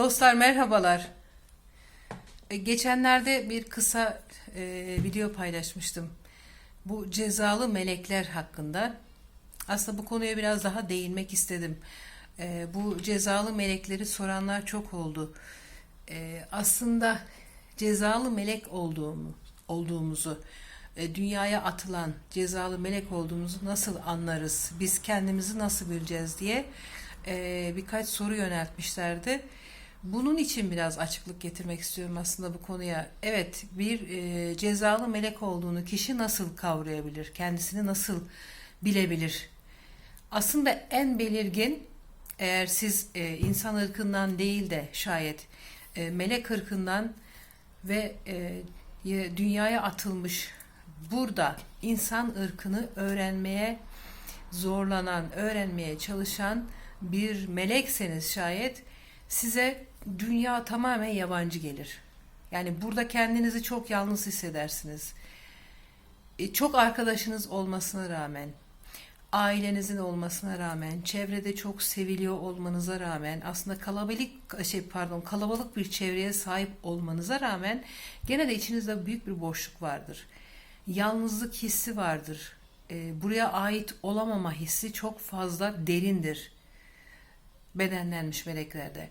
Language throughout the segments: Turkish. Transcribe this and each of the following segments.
Dostlar merhabalar. E, Geçenlerde bir kısa e, video paylaşmıştım. Bu cezalı melekler hakkında. Aslında bu konuya biraz daha değinmek istedim. E, bu cezalı melekleri soranlar çok oldu. E, aslında cezalı melek olduğumu, olduğumuzu, e, dünyaya atılan cezalı melek olduğumuzu nasıl anlarız? Biz kendimizi nasıl bileceğiz diye e, birkaç soru yöneltmişlerdi. Bunun için biraz açıklık getirmek istiyorum aslında bu konuya. Evet, bir e, cezalı melek olduğunu kişi nasıl kavrayabilir? Kendisini nasıl bilebilir? Aslında en belirgin eğer siz e, insan ırkından değil de şayet e, melek ırkından ve e, dünyaya atılmış burada insan ırkını öğrenmeye zorlanan, öğrenmeye çalışan bir melekseniz şayet size dünya tamamen yabancı gelir. Yani burada kendinizi çok yalnız hissedersiniz. E, Çok arkadaşınız olmasına rağmen, ailenizin olmasına rağmen, çevrede çok seviliyor olmanıza rağmen, aslında kalabalık şey pardon, kalabalık bir çevreye sahip olmanıza rağmen gene de içinizde büyük bir boşluk vardır. Yalnızlık hissi vardır. E, buraya ait olamama hissi çok fazla derindir bedenlenmiş meleklerde.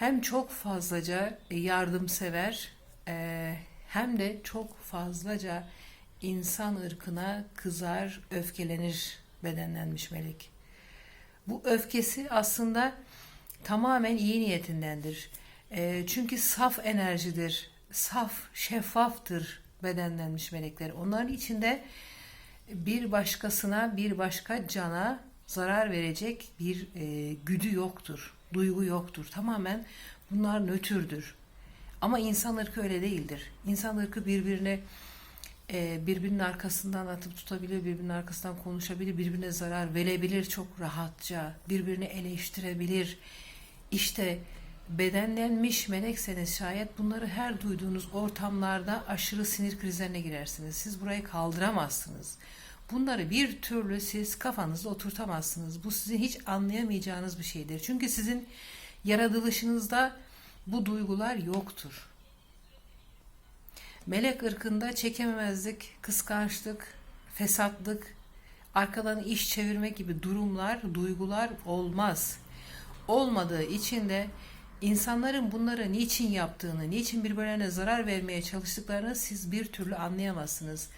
Hem çok fazlaca yardımsever e, hem de çok fazlaca insan ırkına kızar, öfkelenir bedenlenmiş melek. Bu öfkesi aslında tamamen iyi niyetindendir. E, çünkü saf enerjidir, saf, şeffaftır bedenlenmiş melekler. Onların içinde bir başkasına, bir başka cana zarar verecek bir e, güdü yoktur, duygu yoktur. Tamamen bunlar nötrdür. Ama insan ırkı öyle değildir. İnsan ırkı birbirine e, birbirinin arkasından atıp tutabilir, birbirinin arkasından konuşabilir, birbirine zarar verebilir çok rahatça, birbirini eleştirebilir. İşte bedenlenmiş melekseniz şayet bunları her duyduğunuz ortamlarda aşırı sinir krizlerine girersiniz. Siz burayı kaldıramazsınız. Bunları bir türlü siz kafanızda oturtamazsınız. Bu sizin hiç anlayamayacağınız bir şeydir. Çünkü sizin yaratılışınızda bu duygular yoktur. Melek ırkında çekememezlik, kıskançlık, fesatlık, arkadan iş çevirme gibi durumlar, duygular olmaz. Olmadığı için de insanların bunları niçin yaptığını, niçin birbirlerine zarar vermeye çalıştıklarını siz bir türlü anlayamazsınız.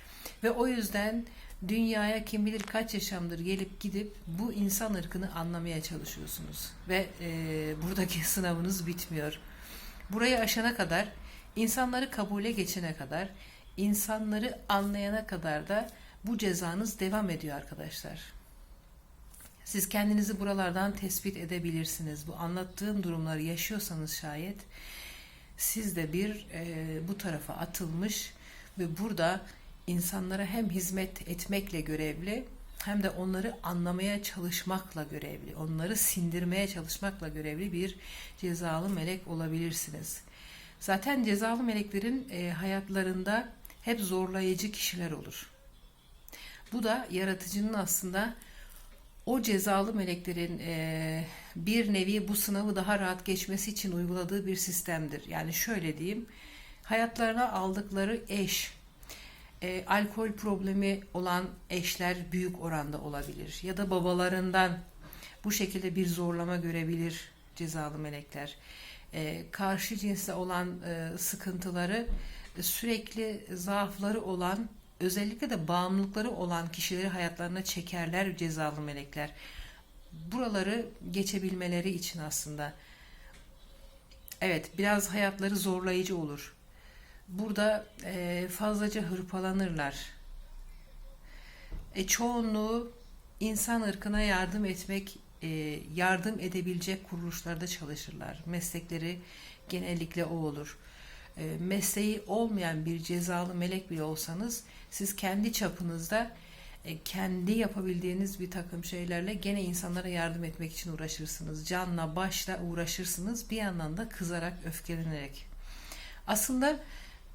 Ve o yüzden dünyaya kim bilir kaç yaşamdır gelip gidip bu insan ırkını anlamaya çalışıyorsunuz. Ve e, buradaki sınavınız bitmiyor. Burayı aşana kadar, insanları kabule geçene kadar, insanları anlayana kadar da bu cezanız devam ediyor arkadaşlar. Siz kendinizi buralardan tespit edebilirsiniz. Bu anlattığım durumları yaşıyorsanız şayet siz de bir e, bu tarafa atılmış ve burada insanlara hem hizmet etmekle görevli hem de onları anlamaya çalışmakla görevli, onları sindirmeye çalışmakla görevli bir cezalı melek olabilirsiniz. Zaten cezalı meleklerin e, hayatlarında hep zorlayıcı kişiler olur. Bu da yaratıcının aslında o cezalı meleklerin e, bir nevi bu sınavı daha rahat geçmesi için uyguladığı bir sistemdir. Yani şöyle diyeyim, hayatlarına aldıkları eş, e, alkol problemi olan eşler büyük oranda olabilir. Ya da babalarından bu şekilde bir zorlama görebilir cezalı melekler. E, karşı cinsle olan e, sıkıntıları sürekli zaafları olan özellikle de bağımlılıkları olan kişileri hayatlarına çekerler cezalı melekler. Buraları geçebilmeleri için aslında evet biraz hayatları zorlayıcı olur. Burada e, fazlaca hırpalanırlar. E, çoğunluğu insan ırkına yardım etmek, e, yardım edebilecek kuruluşlarda çalışırlar. Meslekleri genellikle o olur. E, mesleği olmayan bir cezalı melek bile olsanız siz kendi çapınızda e, kendi yapabildiğiniz bir takım şeylerle gene insanlara yardım etmek için uğraşırsınız. Canla başla uğraşırsınız. Bir yandan da kızarak, öfkelenerek. Aslında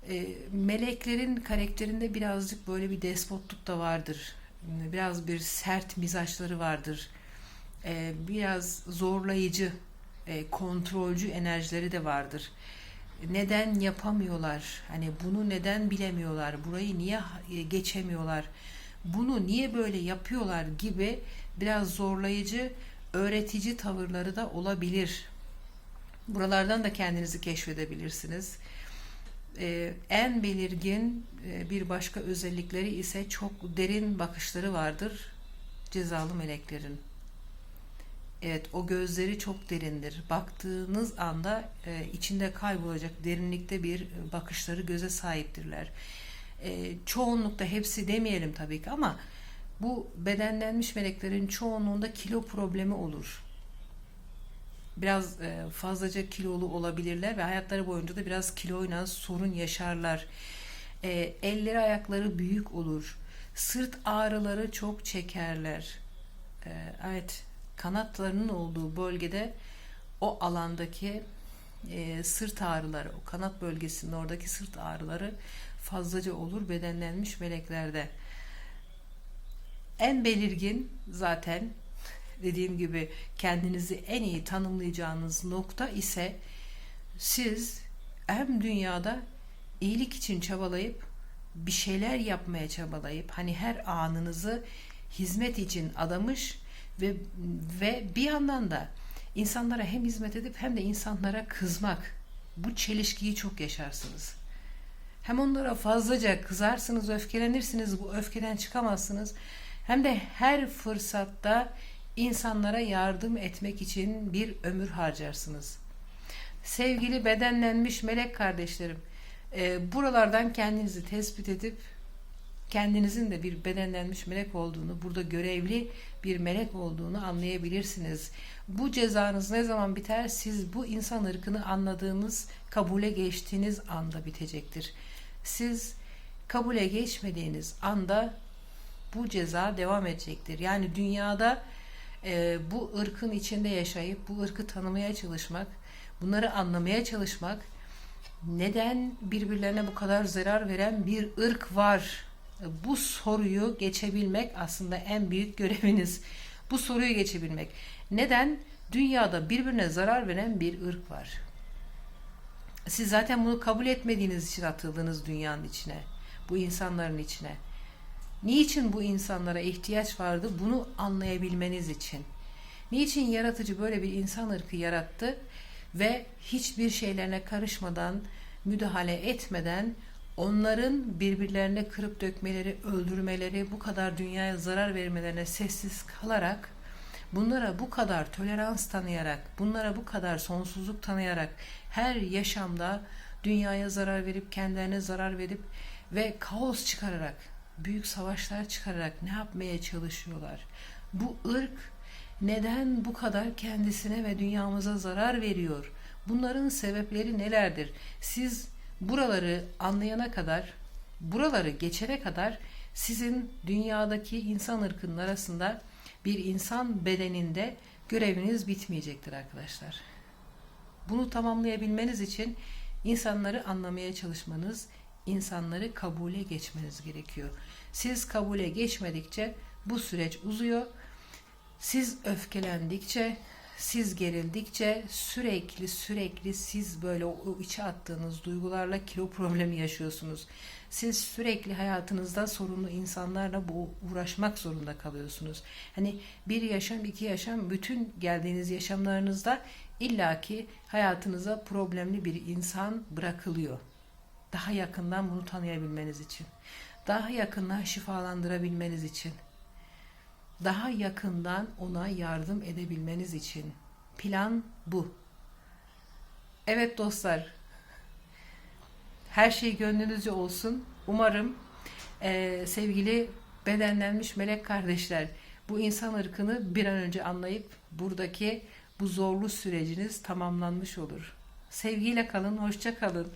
e, meleklerin karakterinde birazcık böyle bir despotluk da vardır. Biraz bir sert mizaçları vardır. E, biraz zorlayıcı e, kontrolcü enerjileri de vardır. Neden yapamıyorlar? Hani bunu neden bilemiyorlar? Burayı niye e, geçemiyorlar? Bunu niye böyle yapıyorlar gibi biraz zorlayıcı, öğretici tavırları da olabilir. Buralardan da kendinizi keşfedebilirsiniz. Ee, en belirgin e, bir başka özellikleri ise çok derin bakışları vardır cezalı meleklerin. Evet o gözleri çok derindir. Baktığınız anda e, içinde kaybolacak derinlikte bir e, bakışları göze sahiptirler. Çoğunlukta hepsi demeyelim tabii ki ama bu bedenlenmiş meleklerin çoğunluğunda kilo problemi olur. Biraz e, fazlaca kilolu olabilirler ve hayatları boyunca da biraz kiloyla sorun yaşarlar. E, elleri ayakları büyük olur. Sırt ağrıları çok çekerler. E, evet kanatlarının olduğu bölgede o alandaki sırt ağrıları, o kanat bölgesinin oradaki sırt ağrıları fazlaca olur bedenlenmiş meleklerde. En belirgin zaten dediğim gibi kendinizi en iyi tanımlayacağınız nokta ise siz hem dünyada iyilik için çabalayıp bir şeyler yapmaya çabalayıp hani her anınızı hizmet için adamış ve ve bir yandan da insanlara hem hizmet edip hem de insanlara kızmak bu çelişkiyi çok yaşarsınız. Hem onlara fazlaca kızarsınız, öfkelenirsiniz, bu öfkeden çıkamazsınız. Hem de her fırsatta insanlara yardım etmek için bir ömür harcarsınız. Sevgili bedenlenmiş melek kardeşlerim, e, buralardan kendinizi tespit edip kendinizin de bir bedenlenmiş melek olduğunu, burada görevli bir melek olduğunu anlayabilirsiniz. Bu cezanız ne zaman biter? Siz bu insan ırkını anladığınız, kabule geçtiğiniz anda bitecektir. Siz kabule geçmediğiniz anda bu ceza devam edecektir. Yani dünyada e, bu ırkın içinde yaşayıp bu ırkı tanımaya çalışmak, bunları anlamaya çalışmak, neden birbirlerine bu kadar zarar veren bir ırk var? Bu soruyu geçebilmek aslında en büyük göreviniz. Bu soruyu geçebilmek. Neden dünyada birbirine zarar veren bir ırk var? Siz zaten bunu kabul etmediğiniz için atıldınız dünyanın içine, bu insanların içine. Niçin bu insanlara ihtiyaç vardı? Bunu anlayabilmeniz için. Niçin yaratıcı böyle bir insan ırkı yarattı ve hiçbir şeylerine karışmadan, müdahale etmeden onların birbirlerine kırıp dökmeleri, öldürmeleri, bu kadar dünyaya zarar vermelerine sessiz kalarak bunlara bu kadar tolerans tanıyarak, bunlara bu kadar sonsuzluk tanıyarak her yaşamda dünyaya zarar verip kendilerine zarar verip ve kaos çıkararak büyük savaşlar çıkararak ne yapmaya çalışıyorlar? Bu ırk neden bu kadar kendisine ve dünyamıza zarar veriyor? Bunların sebepleri nelerdir? Siz buraları anlayana kadar, buraları geçene kadar sizin dünyadaki insan ırkının arasında bir insan bedeninde göreviniz bitmeyecektir arkadaşlar. Bunu tamamlayabilmeniz için insanları anlamaya çalışmanız, insanları kabule geçmeniz gerekiyor. Siz kabule geçmedikçe bu süreç uzuyor. Siz öfkelendikçe, siz gerildikçe sürekli sürekli siz böyle o içe attığınız duygularla kilo problemi yaşıyorsunuz. Siz sürekli hayatınızda sorunlu insanlarla bu uğraşmak zorunda kalıyorsunuz. Hani bir yaşam, iki yaşam, bütün geldiğiniz yaşamlarınızda illaki hayatınıza problemli bir insan bırakılıyor. Daha yakından bunu tanıyabilmeniz için. Daha yakından şifalandırabilmeniz için. Daha yakından ona yardım edebilmeniz için. Plan bu. Evet dostlar. Her şey gönlünüzce olsun. Umarım e, sevgili bedenlenmiş melek kardeşler bu insan ırkını bir an önce anlayıp buradaki bu zorlu süreciniz tamamlanmış olur. Sevgiyle kalın, hoşça kalın.